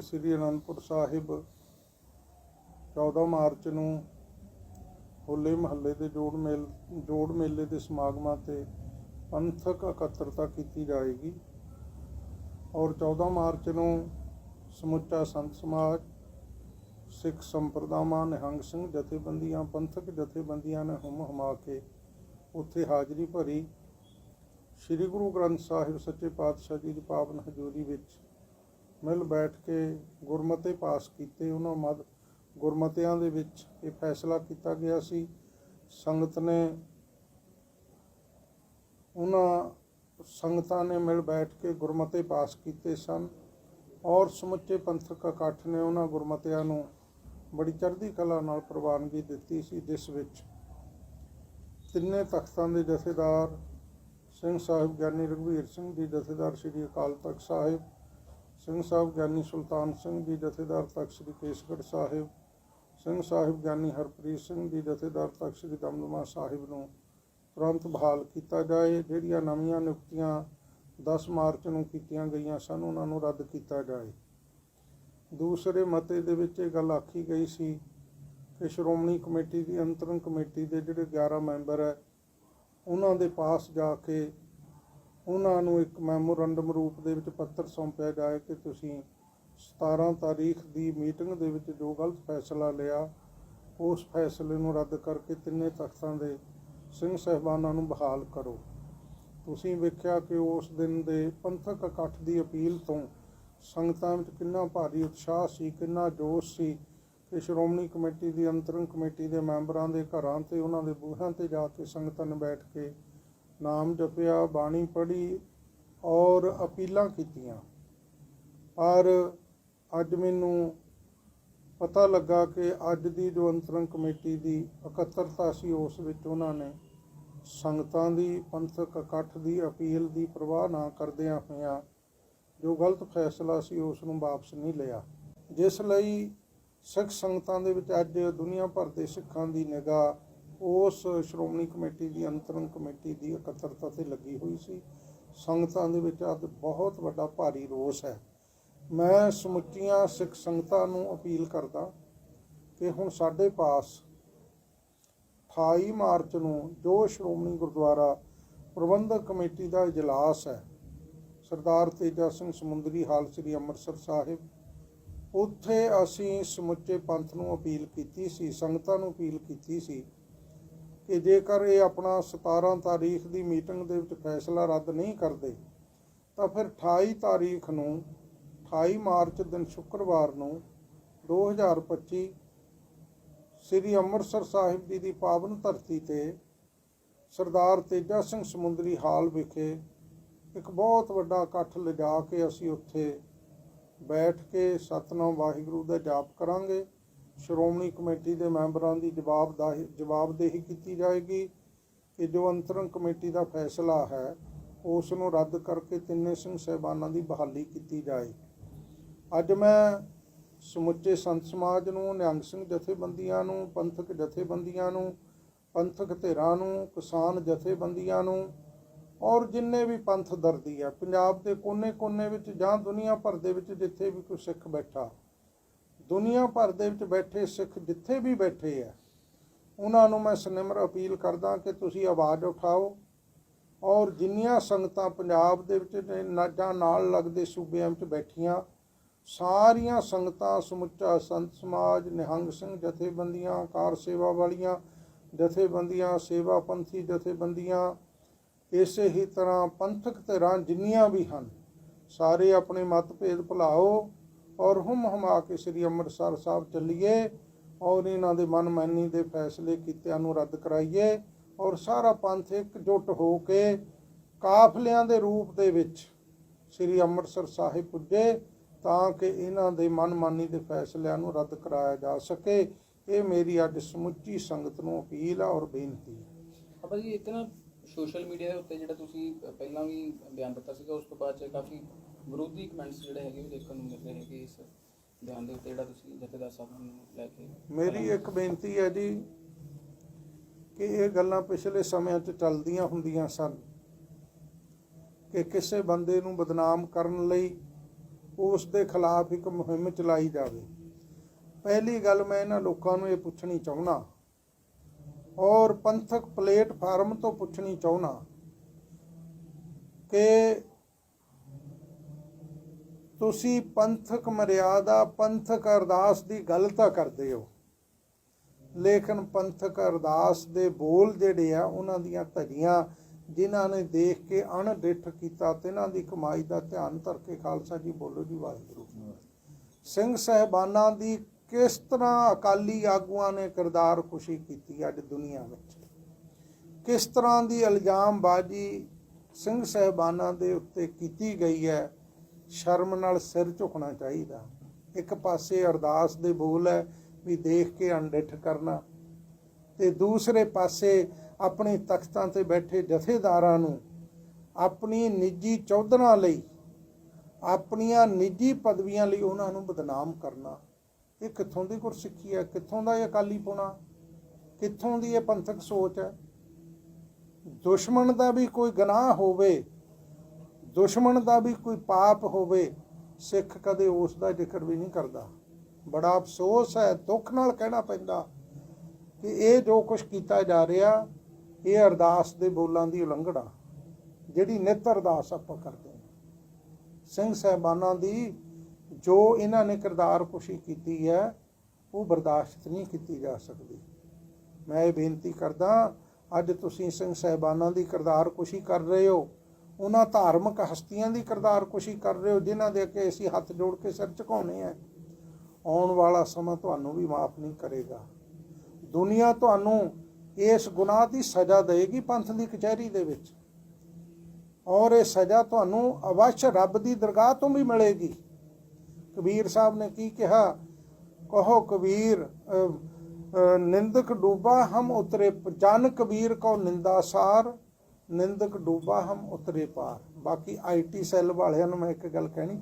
ਕਿ ਸ੍ਰੀ ਅਨੰਦਪੁਰ ਸਾਹਿਬ 14 ਮਾਰਚ ਨੂੰ ਹੋਲੇ ਮਹੱਲੇ ਦੇ ਜੋੜ ਮੇਲ, ਜੋੜ ਮੇਲੇ ਦੇ ਸਮਾਗਮਾਂ ਤੇ ਪੰਥਕ ਇਕੱਤਰਤਾ ਕੀਤੀ ਜਾਏਗੀ। ਔਰ 14 ਮਾਰਚ ਨੂੰ ਸਮੁੱਚਾ ਸੰਤ ਸਮਾਜ, ਸਿੱਖ ਸੰਪਰਦਾਵਾਂ, ਨਿਹੰਗ ਸਿੰਘ ਜਥੇਬੰਦੀਆਂ, ਪੰਥਕ ਜਥੇਬੰਦੀਆਂ ਨੇ ਹੁਮ ਹਮਾ ਕੇ ਉੱਥੇ ਹਾਜ਼ਰੀ ਭਰੀ। ਸ੍ਰੀ ਗੁਰੂ ਗ੍ਰੰਥ ਸਾਹਿਬ ਸੱਚੇ ਪਾਤਸ਼ਾਹ ਜੀ ਦੀ ਪਾਵਨ ਹਜ਼ੂਰੀ ਵਿੱਚ ਮਿਲ ਬੈਠ ਕੇ ਗੁਰਮਤੇ ਪਾਸ ਕੀਤੇ ਉਹਨਾਂ ਮਦ, ਗੁਰਮਤਿਆਂ ਦੇ ਵਿੱਚ ਇਹ ਫੈਸਲਾ ਕੀਤਾ ਗਿਆ ਸੀ। ਸੰਗਤ ਨੇ ਉਹਨਾਂ ਸੰਗਤਾਂ ਨੇ ਮਿਲ ਬੈਠ ਕੇ ਗੁਰਮਤੇ ਪਾਸ ਕੀਤੇ ਸਨ ਔਰ ਸਮੁੱਚੇ ਪੰਥਕ ਇਕੱਠ ਨੇ ਉਹਨਾਂ ਗੁਰਮਤਿਆਂ ਨੂੰ ਬੜੀ ਚੜ੍ਹਦੀ ਕਲਾ ਨਾਲ ਪ੍ਰਵਾਨਗੀ ਦਿੱਤੀ ਸੀ। ਜਿਸ ਵਿੱਚ ਤਿੰਨੇ ਤਖਤਾਂ ਦੇ ਜਥੇਦਾਰ ਸਿੰਘ ਸਾਹਿਬ ਗਿਆਨੀ ਰਘਵੀਰ ਸਿੰਘ ਜੀ, ਜਥੇਦਾਰ ਸ੍ਰੀ ਅਕਾਲ ਤਖਤ ਸਾਹਿਬ ਸਿੰਘ ਸਾਹਿਬ ਗਿਆਨੀ ਸੁਲਤਾਨ ਸਿੰਘ ਜੀ, ਜਥੇਦਾਰ ਤਖਤ ਸ੍ਰੀ ਕੇਸਗੜ੍ਹ ਸਾਹਿਬ, ਸਿੰਘ ਸਾਹਿਬ ਗਿਆਨੀ ਹਰਪ੍ਰੀਤ ਸਿੰਘ ਜੀ, ਜਥੇਦਾਰ ਤਖਤ ਸ੍ਰੀ ਦਮਦਮਾ ਸਾਹਿਬ ਨੂੰ ਤੁਰੰਤ ਬਹਾਲ ਕੀਤਾ ਜਾਏ। ਜਿਹੜੀਆਂ ਨਵੀਆਂ ਨਿਯੁਕਤੀਆਂ 10 ਮਾਰਚ ਨੂੰ ਕੀਤੀਆਂ ਗਈਆਂ ਸਨ, ਉਹਨਾਂ ਨੂੰ ਰੱਦ ਕੀਤਾ ਜਾਏ। ਦੂਸਰੇ ਮਤੇ ਦੇ ਵਿੱਚ ਇਹ ਗੱਲ ਆਖੀ ਗਈ ਸੀ ਕਿ ਸ਼੍ਰੋਮਣੀ ਕਮੇਟੀ ਦੀ ਅੰਤਰੰਗ ਕਮੇਟੀ ਦੇ ਜਿਹੜੇ 11 ਮੈਂਬਰ ਹੈ, ਉਹਨਾਂ ਦੇ ਪਾਸ ਜਾ ਕੇ ਉਹਨਾਂ ਨੂੰ ਇੱਕ ਮੈਮੋਰੰਡਮ ਰੂਪ ਦੇ ਵਿੱਚ ਪੱਤਰ ਸੌਂਪਿਆ ਜਾਏ ਕਿ ਤੁਸੀਂ 17 ਤਾਰੀਖ ਦੀ ਮੀਟਿੰਗ ਦੇ ਵਿੱਚ ਜੋ ਗਲਤ ਫੈਸਲਾ ਲਿਆ, ਉਸ ਫੈਸਲੇ ਨੂੰ ਰੱਦ ਕਰਕੇ ਤਿੰਨੇ ਤਖਤਾਂ ਦੇ ਸਿੰਘ ਸਹਿਬਾਨਾਂ ਨੂੰ ਬਹਾਲ ਕਰੋ। ਤੁਸੀਂ ਵੇਖਿਆ ਕਿ ਉਸ ਦਿਨ ਦੇ ਪੰਥਕ ਇਕੱਠ ਦੀ ਅਪੀਲ ਤੋਂ ਸੰਗਤਾਂ ਵਿੱਚ ਕਿੰਨਾ ਭਾਰੀ ਉਤਸ਼ਾਹ ਸੀ, ਕਿੰਨਾ ਜੋਸ਼ ਸੀ ਕਿ ਸ਼੍ਰੋਮਣੀ ਕਮੇਟੀ ਦੀ, ਅੰਤਰੰਗ ਕਮੇਟੀ ਦੇ ਮੈਂਬਰਾਂ ਦੇ ਘਰਾਂ ਤੇ ਉਹਨਾਂ ਦੇ ਬੂਹਾਂ ਤੇ ਜਾ ਕੇ ਸੰਗਤਾਂ ਨੇ ਬੈਠ ਕੇ ਨਾਮ ਜਪਿਆ, ਬਾਣੀ ਪੜ੍ਹੀ ਔਰ ਅਪੀਲਾਂ ਕੀਤੀਆਂ। ਪਰ ਅੱਜ ਮੈਨੂੰ ਪਤਾ ਲੱਗਾ ਕਿ ਅੱਜ ਦੀ ਜੋ ਅੰਤਰੰਗ ਕਮੇਟੀ ਦੀ ਇਕੱਤਰਤਾ ਸੀ, ਉਸ ਵਿੱਚ ਉਹਨਾਂ ਨੇ ਸੰਗਤਾਂ ਦੀ, ਪੰਥਕ ਇਕੱਠ ਦੀ, ਅਪੀਲ ਦੀ ਪਰਵਾਹ ਨਾ ਕਰਦਿਆਂ ਹੋਇਆਂ ਜੋ ਗਲਤ ਫੈਸਲਾ ਸੀ, ਉਸ ਨੂੰ ਵਾਪਸ ਨਹੀਂ ਲਿਆ। ਜਿਸ ਲਈ ਸਿੱਖ ਸੰਗਤਾਂ ਦੇ ਵਿੱਚ ਅੱਜ ਦੁਨੀਆ ਭਰ ਦੇ ਸਿੱਖਾਂ ਦੀ ਨਿਗਾਹ ਉਸ ਸ਼੍ਰੋਮਣੀ ਕਮੇਟੀ ਦੀ ਅੰਤਰੰਗ ਕਮੇਟੀ ਦੀ ਇਕੱਤਰਤਾ ਤੇ ਲੱਗੀ ਹੋਈ ਸੀ। ਸੰਗਤਾਂ ਦੇ ਵਿੱਚ ਅੱਜ ਬਹੁਤ ਵੱਡਾ ਭਾਰੀ ਰੋਸ ਹੈ। ਮੈਂ ਸਮੁੱਚੀਆਂ ਸਿੱਖ ਸੰਗਤਾਂ ਨੂੰ ਅਪੀਲ ਕਰਦਾ ਕਿ ਹੁਣ ਸਾਡੇ ਪਾਸ 28 ਮਾਰਚ ਨੂੰ ਜੋ ਸ਼੍ਰੋਮਣੀ ਗੁਰਦੁਆਰਾ ਪ੍ਰਬੰਧਕ ਕਮੇਟੀ ਦਾ ਇਜਲਾਸ ਹੈ, ਸਰਦਾਰ ਤੇਜਾ ਸਿੰਘ ਸਮੁੰਦਰੀ ਹਾਲ ਸ੍ਰੀ ਅੰਮ੍ਰਿਤਸਰ ਸਾਹਿਬ, ਉੱਥੇ ਅਸੀਂ ਸਮੁੱਚੇ ਪੰਥ ਨੂੰ ਅਪੀਲ ਕੀਤੀ ਸੀ, ਸੰਗਤਾਂ ਨੂੰ ਅਪੀਲ ਕੀਤੀ ਸੀ ਕਿ ਜੇਕਰ ਇਹ ਆਪਣਾ 17 ਤਾਰੀਖ ਦੀ ਮੀਟਿੰਗ ਦੇ ਵਿੱਚ ਫੈਸਲਾ ਰੱਦ ਨਹੀਂ ਕਰਦੇ, ਤਾਂ ਫਿਰ 28 ਤਾਰੀਖ ਨੂੰ 28 ਮਾਰਚ ਦਿਨ ਸ਼ੁੱਕਰਵਾਰ ਨੂੰ 2025 ਸ੍ਰੀ ਅੰਮ੍ਰਿਤਸਰ ਸਾਹਿਬ ਜੀ ਦੀ ਪਾਵਨ ਧਰਤੀ ਤੇ ਸਰਦਾਰ ਤੇਜਾ ਸਿੰਘ ਸਮੁੰਦਰੀ ਹਾਲ ਵਿਖੇ ਇੱਕ ਬਹੁਤ ਵੱਡਾ ਇਕੱਠ ਲਿਜਾ ਕੇ ਅਸੀਂ ਉੱਥੇ ਬੈਠ ਕੇ ਸਤਨਾਮ ਵਾਹਿਗੁਰੂ ਦਾ ਜਾਪ ਕਰਾਂਗੇ। ਸ਼੍ਰੋਮਣੀ ਕਮੇਟੀ ਦੇ ਮੈਂਬਰਾਂ ਦੀ ਜਵਾਬਦਾਹੀ ਜਵਾਬਦੇਹੀ ਕੀਤੀ ਜਾਏਗੀ ਕਿ ਜੋ ਅੰਤਰੰਗ ਕਮੇਟੀ ਦਾ ਫੈਸਲਾ ਹੈ ਉਸ ਨੂੰ ਰੱਦ ਕਰਕੇ ਤਿੰਨੇ ਸਿੰਘ ਸਹਿਬਾਨਾਂ ਦੀ ਬਹਾਲੀ ਕੀਤੀ ਜਾਏ। ਅੱਜ ਮੈਂ ਸਮੁੱਚੇ ਸੰਤ ਸਮਾਜ ਨੂੰ, ਨਿਹੰਗ ਸਿੰਘ ਜਥੇਬੰਦੀਆਂ ਨੂੰ, ਪੰਥਕ ਜਥੇਬੰਦੀਆਂ ਨੂੰ, ਪੰਥਕ ਧਿਰਾਂ ਨੂੰ, ਕਿਸਾਨ ਜਥੇਬੰਦੀਆਂ ਨੂੰ ਔਰ ਜਿੰਨੇ ਵੀ ਪੰਥ ਦਰਦੀ ਆ, ਪੰਜਾਬ ਦੇ ਕੋਨੇ-ਕੋਨੇ ਵਿੱਚ ਜਾਂ ਦੁਨੀਆ ਭਰ ਦੇ ਵਿੱਚ ਜਿੱਥੇ ਵੀ ਕੋਈ ਸਿੱਖ ਬੈਠਾ ਦੁਨੀਆ ਭਰ ਦੇ ਵਿੱਚ ਬੈਠੇ ਸਿੱਖ ਜਿੱਥੇ ਵੀ ਬੈਠੇ ਆ, ਉਹਨਾਂ ਨੂੰ ਮੈਂ ਸਨਿਮਰ ਅਪੀਲ ਕਰਦਾ ਕਿ ਤੁਸੀਂ ਆਵਾਜ਼ ਉਠਾਓ ਔਰ ਜਿੰਨੀਆਂ ਸੰਗਤਾਂ ਪੰਜਾਬ ਦੇ ਵਿੱਚ ਨੇ, ਨਾ- ਨਾਲ ਲੱਗਦੇ ਸੂਬਿਆਂ ਵਿੱਚ ਬੈਠੀਆਂ, ਸਾਰੀਆਂ ਸੰਗਤਾਂ ਸਮੁੱਚਾ ਸੰਤ ਸਮਾਜ, ਨਿਹੰਗ ਸਿੰਘ ਜਥੇਬੰਦੀਆਂ, ਕਾਰ ਸੇਵਾ ਵਾਲੀਆਂ ਜਥੇਬੰਦੀਆਂ, ਸੇਵਾ ਪੰਥੀ ਜਥੇਬੰਦੀਆਂ, ਇਸੇ ਹੀ ਤਰ੍ਹਾਂ ਪੰਥਕ ਧਿਰਾਂ ਜਿੰਨੀਆਂ ਵੀ ਹਨ, ਸਾਰੇ ਆਪਣੇ ਮਤਭੇਦ ਭੁਲਾਓ ਔਰ ਹੁਮ ਹਮਾ ਕੇ ਸ੍ਰੀ ਅੰਮ੍ਰਿਤਸਰ ਸਾਹਿਬ ਚੱਲੀਏ ਔਰ ਇਹਨਾਂ ਦੇ ਮਨਮਾਨੀ ਦੇ ਫੈਸਲੇ ਕੀਤਿਆਂ ਨੂੰ ਰੱਦ ਕਰਾਈਏ ਔਰ ਸਾਰਾ ਪੰਥ ਇਕਜੁੱਟ ਹੋ ਕੇ ਕਾਫਲਿਆਂ ਦੇ ਰੂਪ ਦੇ ਵਿੱਚ ਸ੍ਰੀ ਅੰਮ੍ਰਿਤਸਰ ਸਾਹਿਬ ਪੁੱਜੇ ਤਾਂ ਕਿ ਇਹਨਾਂ ਦੇ ਮਨਮਾਨੀ ਦੇ ਫੈਸਲਿਆਂ ਨੂੰ ਰੱਦ ਕਰਾਇਆ ਜਾ ਸਕੇ। ਇਹ ਮੇਰੀ ਅੱਜ ਸਮੁੱਚੀ ਸੰਗਤ ਨੂੰ ਅਪੀਲ ਆ ਔਰ ਬੇਨਤੀ ਹੈ ਆਪਾਂ ਜੀ ਇੱਕ ਨਾ ਸੋਸ਼ਲ ਮੀਡੀਆ ਦੇ ਉੱਤੇ ਜਿਹੜਾ ਤੁਸੀਂ ਪਹਿਲਾਂ ਵੀ ਬਿਆਨ ਦਿੱਤਾ ਸੀਗਾ, ਉਸ ਤੋਂ ਬਾਅਦ ਚ ਕਾਫੀ ਵਿਰੋਧੀ ਕਮੈਂਟਸ ਜਿਹੜੇ ਹੈਗੇ ਉਹ ਦੇਖਣ ਨੂੰ ਮਿਲ ਰਹੇ ਇਸ ਬਿਆਨ ਦੇ ਉੱਤੇ ਜਿਹੜਾ ਤੁਸੀਂ ਜਥੇਦਾਰ ਸਾਹਿਬ ਨੂੰ ਲੈ ਕੇ ਮੇਰੀ ਇੱਕ ਬੇਨਤੀ ਹੈ ਜੀ ਕਿ ਇਹ ਗੱਲਾਂ ਪਿਛਲੇ ਸਮਿਆਂ 'ਚ ਚੱਲਦੀਆਂ ਹੁੰਦੀਆਂ ਸਨ ਕਿ ਕਿਸੇ ਬੰਦੇ ਨੂੰ ਬਦਨਾਮ ਕਰਨ ਲਈ ਉਸ ਦੇ ਖਿਲਾਫ ਇੱਕ ਮੁਹਿੰਮ ਚਲਾਈ ਜਾਵੇ। ਪਹਿਲੀ ਗੱਲ ਮੈਂ ਇਹਨਾਂ ਲੋਕਾਂ ਨੂੰ ਇਹ ਪੁੱਛਣੀ ਚਾਹੁੰਦਾ ਔਰ ਪੰਥਕ ਪਲੇਟਫਾਰਮ ਤੋਂ ਪੁੱਛਣੀ ਚਾਹੁੰਦਾ ਕਿ ਤੁਸੀਂ ਪੰਥਕ ਮਰਿਆਦਾ, ਪੰਥਕ ਅਰਦਾਸ ਦੀ ਗੱਲ ਤਾਂ ਕਰਦੇ ਹੋ। ਲੇਕਿਨ ਪੰਥਕ ਅਰਦਾਸ ਦੇ ਬੋਲ ਜਿਹੜੇ ਆ, ਉਹਨਾਂ ਦੀਆਂ ਧਜੀਆਂ ਜਿਨ੍ਹਾਂ ਨੇ ਦੇਖ ਕੇ ਅਣਡਿੱਠ ਕੀਤਾ ਤੇ ਇਹਨਾਂ ਦੀ ਕਮਾਈ ਦਾ ਧਿਆਨ ਧਰ ਕੇ ਖਾਲਸਾ ਜੀ ਬੋਲੋ ਜੀ, ਵਾਹਿਗੁਰੂ। ਸਿੰਘ ਸਹਿਬਾਨਾਂ ਦੀ ਕਿਸ ਤਰ੍ਹਾਂ ਅਕਾਲੀ ਆਗੂਆਂ ਨੇ ਕਿਰਦਾਰ ਖੁਸ਼ੀ ਕੀਤੀ ਅੱਜ ਦੁਨੀਆ ਵਿੱਚ? ਕਿਸ ਤਰ੍ਹਾਂ ਦੀ ਇਲਜ਼ਾਮਬਾਜ਼ੀ ਸਿੰਘ ਸਹਿਬਾਨਾਂ ਦੇ ਉੱਤੇ ਕੀਤੀ ਗਈ ਹੈ? ਸ਼ਰਮ ਨਾਲ ਸਿਰ ਝੁਕਣਾ ਚਾਹੀਦਾ। ਇੱਕ ਪਾਸੇ ਅਰਦਾਸ ਦੇ ਬੋਲ ਹੈ ਵੀ ਦੇਖ ਕੇ ਅਣਡਿੱਠ ਕਰਨਾ ਤੇ ਦੂਸਰੇ ਪਾਸੇ ਆਪਣੇ ਤਖਤਾਂ ਤੇ ਬੈਠੇ ਜਥੇਦਾਰਾਂ ਨੂੰ ਆਪਣੀ ਨਿੱਜੀ ਚੌਧਰਾਂ ਲਈ, ਆਪਣੀਆਂ ਨਿੱਜੀ ਪਦਵੀਆਂ ਲਈ ਉਹਨਾਂ ਨੂੰ ਬਦਨਾਮ ਕਰਨਾ। ਇਹ ਕਿੱਥੋਂ ਦੀ ਗੁਰਸਿੱਖੀ ਹੈ? ਕਿੱਥੋਂ ਦਾ ਇਹ ਅਕਾਲੀ ਪੁਣਾ? ਕਿੱਥੋਂ ਦੀ ਇਹ ਪੰਥਕ ਸੋਚ ਹੈ? ਦੁਸ਼ਮਣ ਦਾ ਵੀ ਕੋਈ ਗੁਨਾਹ ਹੋਵੇ ਦੁਸ਼ਮਣ ਦਾ ਵੀ ਕੋਈ ਪਾਪ ਹੋਵੇ, ਸਿੱਖ ਕਦੇ ਉਸ ਦਾ ਜ਼ਿਕਰ ਵੀ ਨਹੀਂ ਕਰਦਾ। ਬੜਾ ਅਫਸੋਸ ਹੈ, ਦੁੱਖ ਨਾਲ ਕਹਿਣਾ ਪੈਂਦਾ ਕਿ ਇਹ ਜੋ ਕੁਝ ਕੀਤਾ ਜਾ ਰਿਹਾ, ਇਹ ਅਰਦਾਸ ਦੇ ਬੋਲਾਂ ਦੀ ਉਲੰਘਣਾ, ਜਿਹੜੀ ਨਿਤ ਅਰਦਾਸ ਆਪਾਂ ਕਰਦੇ ਹਾਂ। ਸਿੰਘ ਸਾਹਿਬਾਨਾਂ ਦੀ ਜੋ ਇਹਨਾਂ ਨੇ ਕਿਰਦਾਰ ਕੁਸ਼ੀ ਕੀਤੀ ਹੈ, ਉਹ ਬਰਦਾਸ਼ਤ ਨਹੀਂ ਕੀਤੀ ਜਾ ਸਕਦੀ। ਮੈਂ ਇਹ ਬੇਨਤੀ ਕਰਦਾ, ਅੱਜ ਤੁਸੀਂ ਸਿੰਘ ਸਾਹਿਬਾਨਾਂ ਦੀ ਕਿਰਦਾਰ ਕੁਸ਼ੀ ਕਰ ਰਹੇ ਹੋ ਉਹਨਾਂ ਧਾਰਮਿਕ ਹਸਤੀਆਂ ਦੀ ਕਿਰਦਾਰ ਕੁਸ਼ੀ ਕਰ ਰਹੇ ਹੋ, ਜਿਨ੍ਹਾਂ ਦੇ ਅੱਗੇ ਅਸੀਂ ਹੱਥ ਜੋੜ ਕੇ ਸਿਰ ਝੁਕਾਉਣੇ ਆ। ਆਉਣ ਵਾਲਾ ਸਮਾਂ ਤੁਹਾਨੂੰ ਵੀ ਮਾਫ ਨਹੀਂ ਕਰੇਗਾ। ਦੁਨੀਆ ਤੁਹਾਨੂੰ ਇਸ ਗੁਨਾਹ ਦੀ ਸਜ਼ਾ ਦੇਗੀ ਪੰਥ ਦੀ ਕਚਹਿਰੀ ਦੇ ਵਿੱਚ। ਔਰ ਇਹ ਸਜ਼ਾ ਤੁਹਾਨੂੰ ਅਵਸ਼ ਰੱਬ ਦੀ ਦਰਗਾਹ ਤੋਂ ਵੀ ਮਿਲੇਗੀ। ਕਬੀਰ ਸਾਹਿਬ ਨੇ ਕੀ ਕਿਹਾ? ਕਹੋ ਕਬੀਰ ਨਿੰਦਕ ਡੂਬਾ ਹਮ ਉਤਰੇ, ਜਨ ਕਬੀਰ ਕੋ ਨਿੰਦਾ ਸਾਰ। ਨਿੰਦਕ ਡੂਬਾ ਹਮ ਉਤਰੇ ਪਾਰ। ਬਾਕੀ ਆਈਟੀ ਸੈੱਲ ਵਾਲਿਆਂ ਨੂੰ ਮੈਂ ਇੱਕ ਗੱਲ ਕਹਿਣੀ